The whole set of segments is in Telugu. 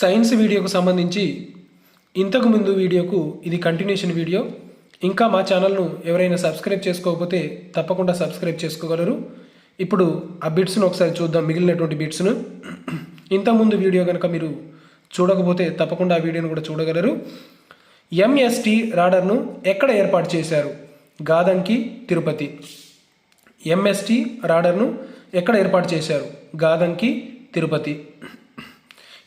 సైన్స్ వీడియోకు సంబంధించి ఇంతకు ముందు వీడియోకు ఇది కంటిన్యూషన్ వీడియో. ఇంకా మా ఛానల్ను ఎవరైనా సబ్స్క్రైబ్ చేసుకోకపోతే తప్పకుండా సబ్స్క్రైబ్ చేసుకోగలరు. ఇప్పుడు ఆ బిట్స్ను ఒకసారి చూద్దాం మిగిలినటువంటి బిట్స్ను ఇంతకుముందు వీడియో కనుక మీరు చూడకపోతే తప్పకుండా ఆ వీడియోను కూడా చూడగలరు. ఎంఎస్టి రాడర్ను ఎక్కడ ఏర్పాటు చేశారు? గాదంకి తిరుపతి. ఎంఎస్టి రాడర్ను ఎక్కడ ఏర్పాటు చేశారు? గాదంకి తిరుపతి.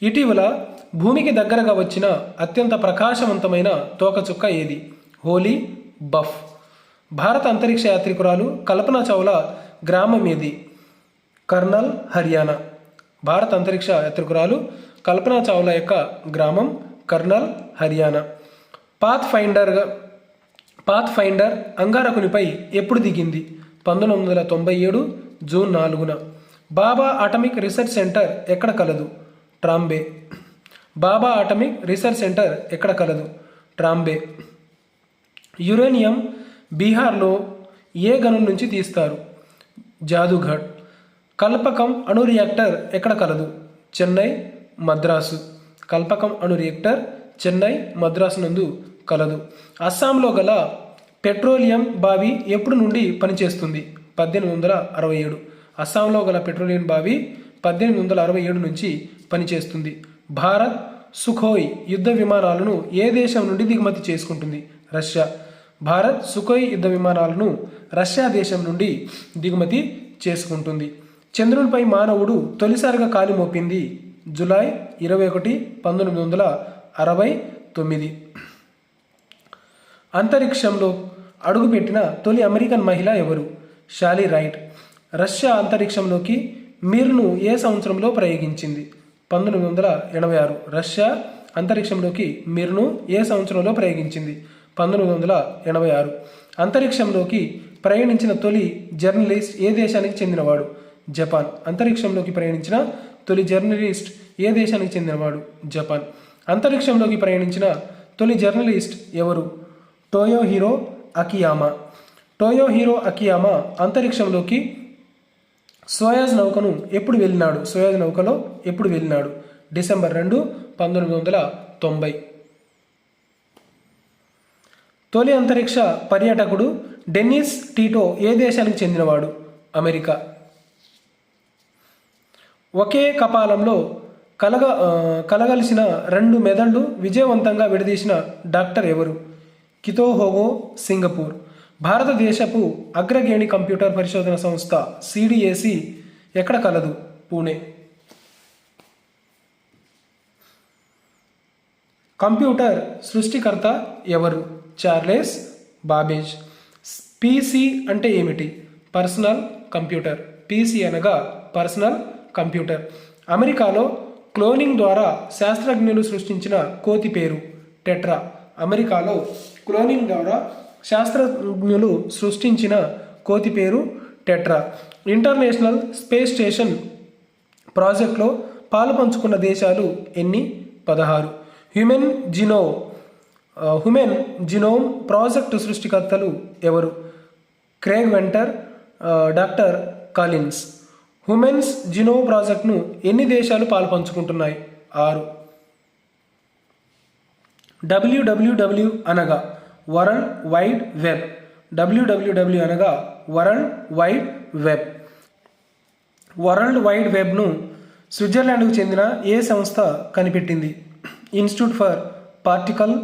ఇటీవల భూమికి దగ్గరగా వచ్చిన అత్యంత ప్రకాశవంతమైన తోకచుక్క ఏది? Hale Bopp. భారత అంతరిక్ష యాత్రికురాలు కల్పన చావ్లా గ్రామం ఏది? కర్నల్ హర్యానా. భారత అంతరిక్ష యాత్రికురాలు కల్పన చావ్లా యొక్క గ్రామం Karnal Haryana. Path finder path finder అంగారకునిపై ఎప్పుడు దిగింది? పంతొమ్మిది వందల తొంభై ఏడు జూన్ నాలుగున. బాబా అటమిక్ రీసెర్చ్ సెంటర్ ఎక్కడ కలదు? Trombay. Bhabha atomic research centre ఎక్కడ కలదు? ట్రాంబే. యురేనియం బీహార్లో ఏ గనుల నుంచి తీస్తారు? జాదుఘడ్ కల్పకం అణు రియాక్టర్ ఎక్కడ కలదు? చెన్నై మద్రాసు. కల్పకం అణు రియాక్టర్ చెన్నై మద్రాసు నందు కలదు. అస్సాంలో గల పెట్రోలియం బావి ఎప్పుడు నుండి పనిచేస్తుంది? పద్దెనిమిది వందల అరవై ఏడు. అస్సాంలో గల పెట్రోలియం బావి పద్దెనిమిది వందల అరవై ఏడు నుంచి పనిచేస్తుంది. భారత్ సుఖోయ్ యుద్ధ విమానాలను ఏ దేశం నుండి దిగుమతి చేసుకుంటుంది? రష్యా. భారత్ సుఖోయ్ యుద్ధ విమానాలను రష్యా దేశం నుండి దిగుమతి చేసుకుంటుంది. చంద్రునిపై మానవుడు తొలిసారిగా కాలి మోపింది జులై ఇరవై ఒకటి పంతొమ్మిది వందల అరవై తొమ్మిది. అంతరిక్షంలో అడుగుపెట్టిన తొలి అమెరికన్ మహిళ ఎవరు? Surely right. రష్యా అంతరిక్షంలోకి మీర్ను ఏ సంవత్సరంలో ప్రయోగించింది? పంతొమ్మిది వందల ఎనభై ఆరు రష్యా అంతరిక్షంలోకి మీర్ను ఏ సంవత్సరంలో ప్రయోగించింది? పంతొమ్మిది వందల ఎనభై ఆరు అంతరిక్షంలోకి ప్రయాణించిన తొలి జర్నలిస్ట్ ఏ దేశానికి చెందినవాడు? జపాన్. అంతరిక్షంలోకి ప్రయాణించిన తొలి జర్నలిస్ట్ ఏ దేశానికి చెందినవాడు? జపాన్. అంతరిక్షంలోకి ప్రయాణించిన తొలి జర్నలిస్ట్ ఎవరు? టోయో హీరో అకియామా. టోయో హీరో అకియామా అంతరిక్షంలోకి సోయాజ్ నౌకను ఎప్పుడు వెళ్ళినాడు? సోయాజ్ నౌకలో ఎప్పుడు వెళ్ళినాడు? డిసెంబర్ రెండు పంతొమ్మిది వందల తొంభై. తొలి అంతరిక్ష పర్యాటకుడు డెన్నిస్ టీటో ఏ దేశానికి చెందినవాడు? అమెరికా. ఒకే కపాలంలో కలగ కలగలిసిన రెండు మెదళ్ళు విజయవంతంగా విడదీసిన డాక్టర్ ఎవరు? కితోహోగో సింగపూర్. భారతదేశపు అగ్రగేణి కంప్యూటర్ పరిశోధన సంస్థ సిడిఏసి ఎక్కడ కలదు? పూణే. కంప్యూటర్ సృష్టికర్త ఎవరు? Charles Babbage. పీసీ అంటే ఏమిటి? Personal computer. పీసీ అనగా పర్సనల్ కంప్యూటర్. అమెరికాలో క్లోనింగ్ ద్వారా శాస్త్రజ్ఞులు సృష్టించిన కోతి పేరు టెట్రా. అమెరికాలో క్లోనింగ్ ద్వారా శాస్త్రజ్ఞులు సృష్టించిన కోతి పేరు టెట్రా. ఇంటర్నేషనల్ స్పేస్ స్టేషన్ ప్రాజెక్ట్లో పాలు పంచుకున్న దేశాలు ఎన్ని? పదహారు. Human genome human human genome project సృష్టికర్తలు ఎవరు? Craig Venter doctor Collins. Humans genome ప్రాజెక్ట్ను ఎన్ని దేశాలు పాల్పంచుకుంటున్నాయి ఆరు. డబ్ల్యూడబ్ల్యూడబ్ల్యూ అనగా వరల్డ్ వైడ్ వెబ్. డబ్ల్యూడబ్ల్యూడబ్ల్యూ అనగా world wide web. World wide వెబ్ను స్విట్జర్లాండ్కు చెందిన ఏ సంస్థ కనిపెట్టింది? ఇన్స్టిట్యూట్ ఫర్ పార్టికల్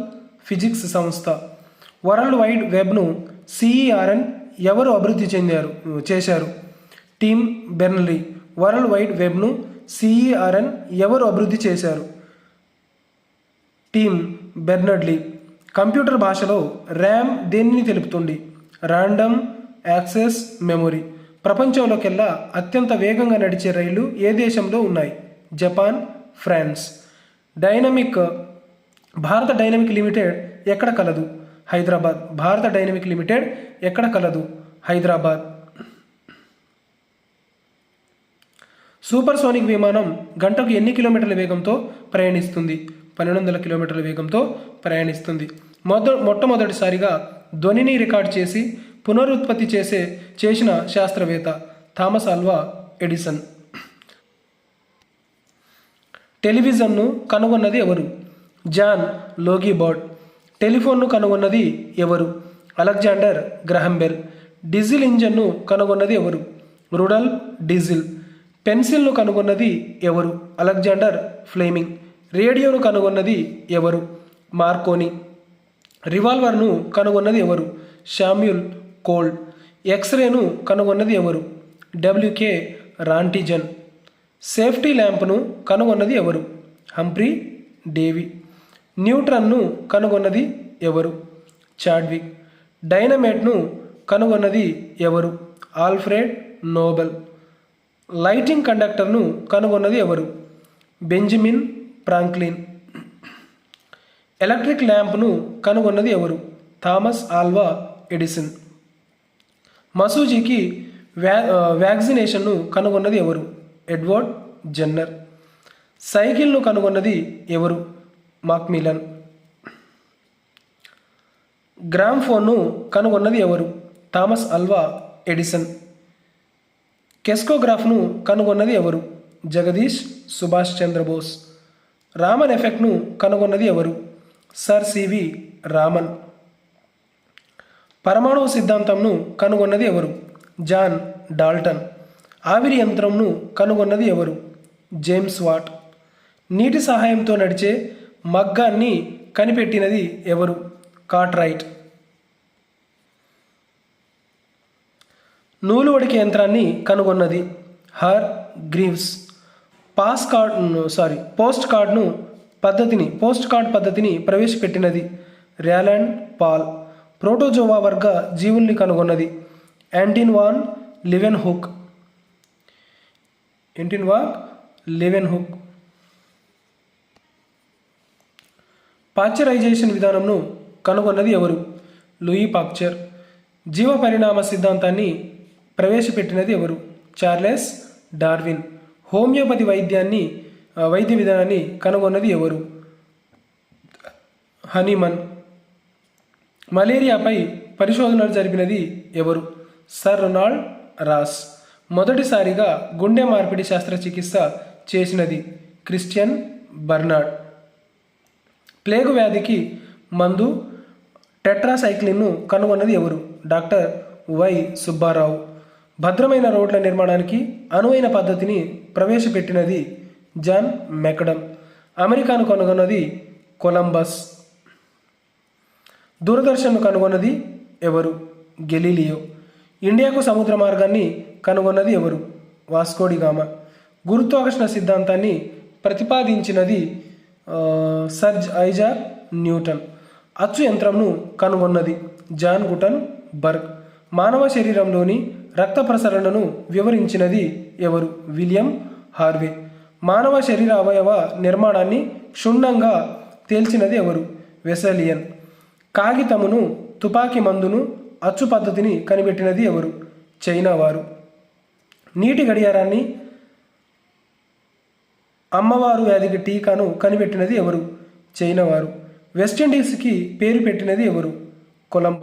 ఫిజిక్స్ సంస్థ. వరల్డ్ వైడ్ వెబ్ను సిఈఆర్ఎన్ ఎవరు అభివృద్ధి చెందారు? చేశారు? Tim Berners Lee. World wide వెబ్ను CERN ఎవరు అభివృద్ధి చేశారు? టీమ్ బెర్నర్డ్లీ కంప్యూటర్ భాషలో ర్యామ్ దేనిని తెలుపుతుంది? Random access memory. ప్రపంచంలోకెల్లా అత్యంత వేగంగా నడిచే రైళ్ళు ఏ దేశంలో ఉన్నాయి? Japan France. డైనమిక్ భారత డైనమిక్ లిమిటెడ్ ఎక్కడ కలదు? హైదరాబాద్. భారత డైనమిక్ లిమిటెడ్ ఎక్కడ కలదు? హైదరాబాద్. సూపర్ సోనిక్ విమానం గంటకు ఎన్ని కిలోమీటర్ల వేగంతో ప్రయాణిస్తుంది? పన్నెండు వందల కిలోమీటర్ల వేగంతో ప్రయాణిస్తుంది. మొద మొట్టమొదటిసారిగా ధ్వనిని రికార్డ్ చేసి పునరుత్పత్తి చేసే చేసిన శాస్త్రవేత్త థామస్ అల్వా ఎడిసన్. టెలివిజన్ను కనుగొన్నది ఎవరు? జాన్ లోగీబర్డ్. టెలిఫోన్ను కనుగొన్నది ఎవరు? అలెగ్జాండర్ గ్రహంబెల్ డీజిల్ ఇంజన్ను కనుగొన్నది ఎవరు? రుడల్ డీజిల్. పెన్సిల్ను కనుగొన్నది ఎవరు? Alexander Fleming. రేడియోను కనుగొన్నది ఎవరు? మార్కోని. రివాల్వర్ను కనుగొన్నది ఎవరు? షామ్యుల్ కోల్డ్. ఎక్స్రేను కనుగొన్నది ఎవరు? డబ్ల్యూకే రాంటిజన్. సేఫ్టీ ల్యాంప్ను కనుగొన్నది ఎవరు? Humphry Davy. న్యూట్రన్ను కనుగొన్నది ఎవరు? చాడ్విక్. డైనమేట్ను కనుగొన్నది ఎవరు? Alfred Nobel. లైటింగ్ కండక్టర్ను కనుగొన్నది ఎవరు? Benjamin Franklin. ఎలక్ట్రిక్ ల్యాంప్ను కనుగొన్నది ఎవరు? Thomas Alva Edison. మసూజీకి వ్యా వ్యాక్సినేషన్ను కనుగొన్నది ఎవరు? Edward Jenner. సైకిల్ను కనుగొన్నది ఎవరు? మాక్మిలన్ గ్రామ్ ఫోన్ను కనుగొన్నది ఎవరు? Thomas Alva Edison. కెస్కోగ్రాఫ్ను కనుగొన్నది ఎవరు? జగదీష్ సుభాష్ చంద్రబోస్ రామన్ ఎఫెక్ట్ను కనుగొన్నది ఎవరు? Sir CV Raman. పరమాణు సిద్ధాంతంను కనుగొన్నది ఎవరు? John Dalton. ఆవిరి యంత్రంను కనుగొన్నది ఎవరు? James Watt. నీటి సహాయంతో నడిచే మగ్గాన్ని కనిపెట్టినది ఎవరు? కాట్రైట్ నూలు వడికే యంత్రాన్ని కనుగొన్నది హర్ గ్రీవ్స్. పాస్ కార్డును సారీ పోస్ట్ కార్డ్ను పద్ధతిని పోస్ట్ కార్డ్ పద్ధతిని ప్రవేశపెట్టినది ర్యాలాండ్ పాల్. ప్రోటోజోవా వర్గ జీవుల్ని కనుగొన్నది Antonie van Leeuwenhoek Antonie van Leeuwenhoek pasteurisation విధానంను కనుగొన్నది ఎవరు? లూయి పాక్చర్ జీవ పరిణామ సిద్ధాంతాన్ని ప్రవేశపెట్టినది ఎవరు? Charles Darwin. హోమియోపతి వైద్యాన్ని వైద్య విధానాన్ని కనుగొన్నది ఎవరు? హనీమన్. మలేరియాపై పరిశోధనలు జరిపినది ఎవరు? Sir Ronald Ross. మొదటిసారిగా గుండె మార్పిడి శస్త్రచికిత్స చేసినది క్రిస్టియన్ బర్నాడ్ ప్లేగు వ్యాధికి మందు టెట్రాసైక్లిన్ను కనుగొన్నది ఎవరు? Doctor Y Subbarao. భద్రమైన రోడ్ల నిర్మాణానికి అనువైన పద్ధతిని ప్రవేశపెట్టినది జాన్ మెకడమ్ అమెరికాను కనుగొన్నది కొలంబస్. దూరదర్శన్ను కనుగొన్నది ఎవరు? గెలీలియో. ఇండియాకు సముద్ర మార్గాన్ని కనుగొన్నది ఎవరు? వాస్కోడిగామ గురుత్వాకర్షణ సిద్ధాంతాన్ని ప్రతిపాదించినది సర్జ్ ఐజా న్యూటన్. అచ్చు యంత్రంను కనుగొన్నది జాన్ గుటన్ బర్గ్. మానవ శరీరంలోని రక్త ప్రసరణను వివరించినది ఎవరు? William Harvey. మానవ శరీర అవయవ నిర్మాణాన్ని క్షుణ్ణంగా తేల్చినది ఎవరు? వెసలియన్. కాగితమును తుపాకీ మందును అచ్చు పద్ధతిని కనిపెట్టినది ఎవరు? చైనా వారు. నీటి గడియారాన్ని అమ్మవారు వ్యాధికి టీకాను కనిపెట్టినది ఎవరు? చైనా వారు. వెస్టిండీస్కి పేరు పెట్టినది ఎవరు? కొలంబస్